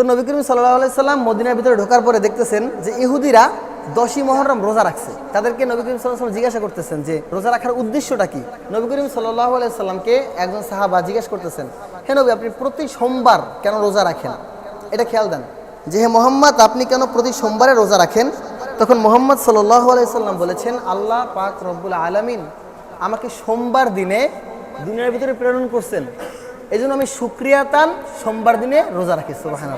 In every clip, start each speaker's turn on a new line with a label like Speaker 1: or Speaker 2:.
Speaker 1: তো নবী করিম সাল্লাহ আলাইসাল্লাম মদিনার ভিতরে ঢোকার পরে দেখতেছেন যে ইহুদিরা দশই মহরম রোজা রাখছে। তাদেরকে নবী করিম সাল্লাম জিজ্ঞাসা করতেছেন যে, রোজা রাখার উদ্দেশ্যটা কি? নবী করিম সাল্লাহ আলাইসাল্লামকে একজন সাহাবা জিজ্ঞেস করতেছেন, হে নবী, আপনি প্রতি সোমবার কেন রোজা রাখেন? এটা খেয়াল দেন, যে, হে মোহাম্মদ, আপনি কেন প্রতি সোমবারে রোজা রাখেন? তখন মোহাম্মদ সাল্লাহ আলাইসাল্লাম বলেছেন, আল্লাহ পাক রব্বুল আলামিন আমাকে সোমবার দিনে দুনিয়ার ভিতরে প্রেরণ করছেন। এই জন্য আমি সুক্রিয়াতান সোমবার দিনে রোজা রাখি সোহান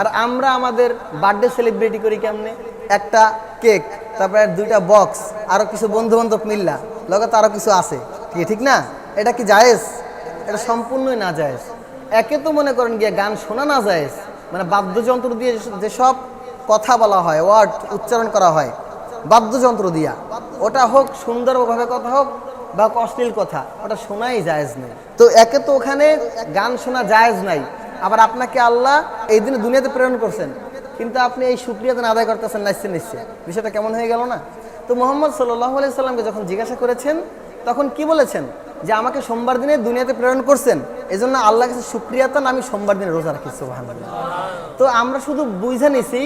Speaker 1: আর আমরা আমাদের বার্থডে সেলিব্রেটি করি কেমনে? একটা কেক, তারপরে দুইটা বক্স আরও কিছু বন্ধু বান্ধব মিল্লা, লগতে আরও কিছু আছে। ঠিক ঠিক না? এটা কি জায়েজ? এটা সম্পূর্ণই না জায়েজ। একে তো মনে করেন গিয়ে গান শোনা না জায়েজ। মানে বাদ্যযন্ত্র দিয়ে যেসব কথা বলা হয় ওয়ার্ড উচ্চারণ করা হয়, বাদ্যযন্ত্র দিয়া। ওটা হোক, সুন্দরভাবে কথা হোক বা অশ্লীল কথা, ওটা শোনাই জায়েজ নেই। তো একে তো ওখানে গান শোনা জায়েজ নাই। আবার আপনাকে আল্লাহ এই দিনে দুনিয়াতে প্রেরণ করছেন। কিন্তু আপনি এই সুক্রিয়াতে আদায় করতেছেন নাচছে নিশ্চয়। বিষয়টা কেমন হয়ে গেল না? তো মোহাম্মদ সাল্লাহ আলি সাল্লামকে যখন জিজ্ঞাসা করেছেন, তখন কি বলেছেন? যে আমাকে সোমবার দিনে দুনিয়াতে প্রেরণ করছেন। এই জন্য আল্লাহ কাছে সুক্রিয়াতান আমি সোমবার দিনে রোজা রাখি, সুবহানাল্লাহ। তো আমরা শুধু বুঝে নিছি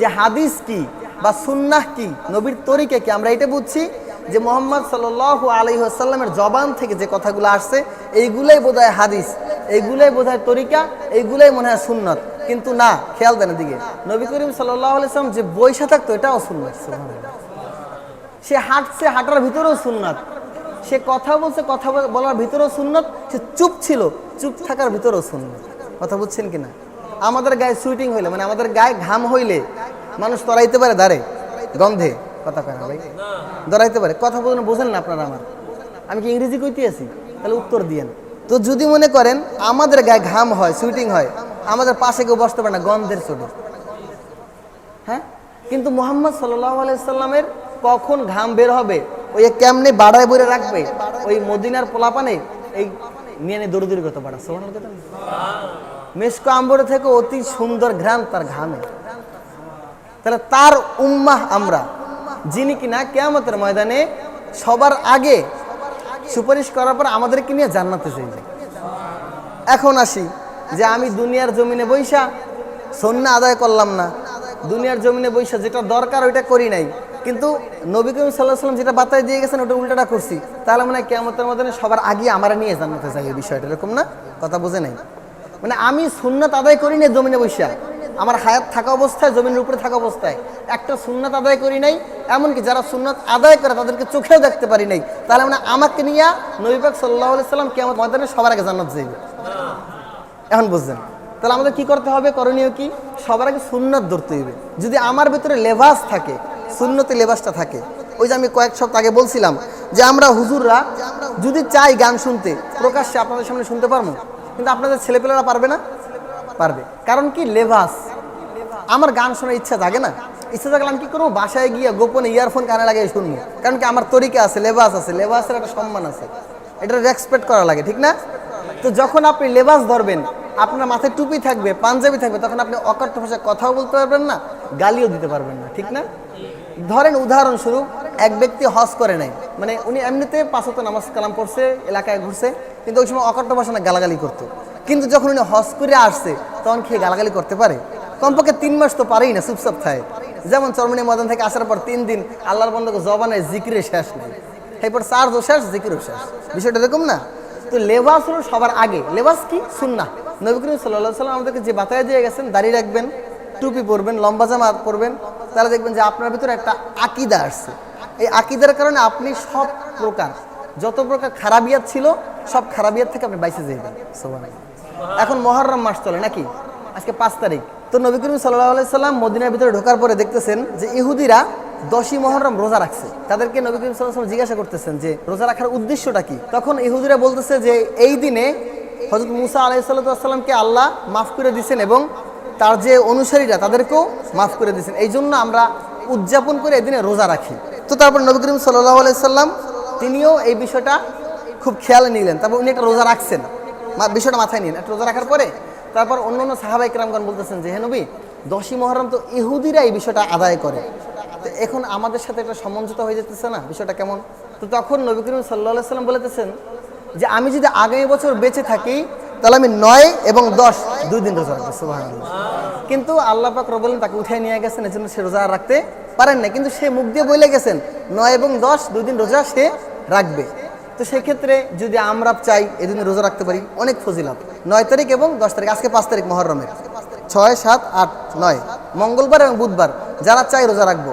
Speaker 1: যে হাদিস কি বা সুন্নাহ কি, নবীর তরিকে কি, আমরা এটা বুঝছি যে মোহাম্মদ সাল আলী আসাল্লামের জবান থেকে যে কথাগুলো আসছে, এইগুলাই বোধহয় হাদিস, এইগুলাই বোধহয় তরিকা, এইগুলাই মনে হয় সুন্নত। কিন্তু না, খেয়াল দেন দিকে নবী করিম সাল্লাহ আলাইসলাম যে বৈশা থাকতো, এটাও সুন্নত সে হাঁটছে, হাঁটার ভিতরেও সুন্নাত। সে কথা বলছে, কথা বল- বলার ভিতরেও সুন্নত। সে চুপ ছিল, চুপ থাকার ভিতরেও সুন্নত। কথা বুঝছেন কিনা? আমাদের গায়ে সুইটিং হইলে মানে আমাদের গায়ে ঘাম হইলে মানুষ তরাইতে পারে দাঁড়ে, গন্ধে। কথা কয় না ভাই? দরাইতে পারে। কথা বলুন বোঝেন না আপনারা আমার। আমি কি ইংরেজি কইতে আছি? তাহলে উত্তর দিয়েন। তো যদি মনে করেন আমাদের গায়ে ঘাম হয় সুইটিং হয়, আমাদের পাশে কেউ বসতে পারে না, গন্ধের চোটে হ্যাঁ? কিন্তু মোহাম্মদ আলাইসাল্লামের কখন ঘাম বের হবে, ওই কেমনে বাড়ায় বইরে রাখবে, ওই মদিনার পোলাপানে, এই নিয়ে নিয়ে দৌড় দৌড়ি করতে পারে? মেসকো আম্বরে থেকে অতি সুন্দর ঘ্রাণ তার ঘামে। তাহলে তার উম্মাহ আমরা। যিনি কিনা কেয়ামতের ময়দানে সবার আগে সুপারিশ করার পর আমাদেরকে নিয়ে জান্নাতে চাইবে এখন আসি যে আমি দুনিয়ার জমিনে বৈশা সন্না আদায় করলাম না। দুনিয়ার জমিনে বৈশা যেটা দরকার ওইটা করি নাই। কিন্তু নবী করিম সাল্লাহ সাল্লাম যেটা বাতায় দিয়ে গেছেন, ওটা উল্টাটা করছি। তাহলে মানে কেমতের মধ্যে সবার আগে আমার নিয়ে জান্নাতে চাই এই বিষয়টা, এরকম না? কথা বুঝে নাই? মানে আমি সুন্নাত আদায় করি না জমিনে বৈশা। আমার হায়াত থাকা অবস্থায়, জমিনের উপরে থাকা অবস্থায়। একটা সুন্নাত আদায় করি নাই, এমনকি যারা সুন্নাত আদায় করে তাদেরকে চোখেও দেখতে পারি নাই। তাহলে মানে আমাকে নিয়ে নবীবাক সাল্লাহ সাল্লাম কেমন ময়দানে সবার আগে জান্নাত যাইবে। এখন বুঝছেন? তাহলে আমাদের কি করতে হবে? করণীয় কি? সবার আগে সুন্নত ধরতে হবে। যদি আমার ভিতরে লেবাস থাকে, সুন্নতি লেবাসটা থাকে, ওই যে আমি কয়েক সপ্তাহ আগে বলছিলাম যে আমরা হুজুররা যদি চাই গান শুনতে, প্রকাশ্যে আপনাদের সামনে শুনতে পারব? কিন্তু আপনাদের ছেলেপেলেরা পারবে না? পারবে। কারণ কি? লেবাস। আমার গান শোনার ইচ্ছা থাকে না। ইচ্ছা থাকলে আমি কি করব? বাসায় গিয়ে গোপনে ইয়ারফোন কানে লাগিয়ে শুনব। কারণ কি আমার তরিকা আছে, লেবাস আছে, লেবাসের একটা সম্মান আছে। এটা রেসপেক্ট করা লাগে, ঠিক না? তো যখন আপনি লেবাস ধরবেন, আপনার মাথায় টুপি থাকবে, পাঞ্জাবি থাকবে, তখন আপনি অকর্থ ভাষায় কথাও বলতে পারবেন না, গালিও দিতে পারবেন না, ঠিক না? ধরেন উদাহরণস্বরূপ, এক ব্যক্তি হজ করে নাই। মানে উনি এমনিতে পাঁচত নামাজ কালাম পড়ছে, এলাকায় ঘুরছে, কিন্তু ওই সময় অকর্থ ভাষা না গালাগালি করতো। কিন্তু যখন উনি হজ করে আসছে, তখন খেয়ে গালাগালি করতে পারে? কমপক্ষে তিন মাস তো পারেই না চুপচাপ থাকে যেমন চরমনি ময়দান থেকে আসার পর তিন দিন আল্লাহর বন্ধকে জবানে জিকিরে শেষ নেই। এরপর চার্জও শেষ, জিকিরও শেষ। বিষয়টা এরকম না? তো লেবাস হলো সবার আগে। লেবাস কি? সুন্না নবী করিম সাল্লাহ সাল্লাম আমাদেরকে যে বাতায় দিয়ে গেছেন দাঁড়িয়ে রাখবেন, টুপি পরবেন, লম্বা জামা পরবেন, তাহলে দেখবেন যে আপনার ভিতরে একটা আকিদা আসছে। এই আকিদার কারণে আপনি সব প্রকার, যত প্রকার খারাপিয়াত ছিল, সব খারাপিয়াত থেকে আপনি বাইসে সোবানাল্লাহ। এখন মহরম মাস চলে নাকি? আজকে পাঁচ তারিখ। তো নবী করিম সাল্লাহ সাল্লাম মদিনার ভিতরে ঢোকার পরে দেখতেছেন যে ইহুদিরা দশই মহরম রোজা রাখছে। তাদেরকে নবী করিম সাল্লাহ জিজ্ঞাসা করতেছেন যে, রোজা রাখার উদ্দেশ্যটা কি? তখন ইহুদিরা বলতেছে যে, এই দিনে হজরত মুসা আলাইসাল্লামকে আল্লাহ মাফ করে দিয়েছেন এবং তার যে অনুসারীরা তাদেরকেও মাফ করে দিয়েছেন এই জন্য আমরা উদযাপন করে এদিনে রোজা রাখি। তো তারপর নবী করিম সাল্লাহ আলাইসাল্লাম তিনিও এই বিষয়টা খুব খেয়াল নিলেন। তারপর উনি একটা রোজা রাখছেন। বিষয়টা মাথায় নিন। একটা রোজা রাখার পরে তারপর অন্য অন্য সাহাবাই কিরামগণ বলতেছেন যে, হে নবী, দশই মহরম তো ইহুদিরা এই বিষয়টা আদায় করে। তো এখন আমাদের সাথে একটা সমঞ্জতা হয়ে যেতেছে না? বিষয়টা কেমন? তো তখন নবী করিম সাল্লাহ সাল্লাম বলেতেছেন যে, আমি যদি আগামী বছর বেঁচে থাকি, তাহলে আমি নয় এবং দশ দুই দিন রোজা রাখব। সুবাহ কিন্তু আল্লাহ পাক রবলেন তাকে উঠাই নিয়ে গেছেন, এজন্য সে রোজা রাখতে পারেন না কিন্তু সে মুখ দিয়ে বলে গেছেন, নয় এবং দশ দুই দিন রোজা সে রাখবে। তো সেক্ষেত্রে যদি আমরা চাই এদিন রোজা রাখতে পারি, অনেক ফজিলাত। নয় তারিখ এবং দশ তারিখ, আজকে পাঁচ তারিখ মহরমের। ছয়, সাত, আট, নয়। মঙ্গলবার এবং বুধবার যারা চাই রোজা রাখব।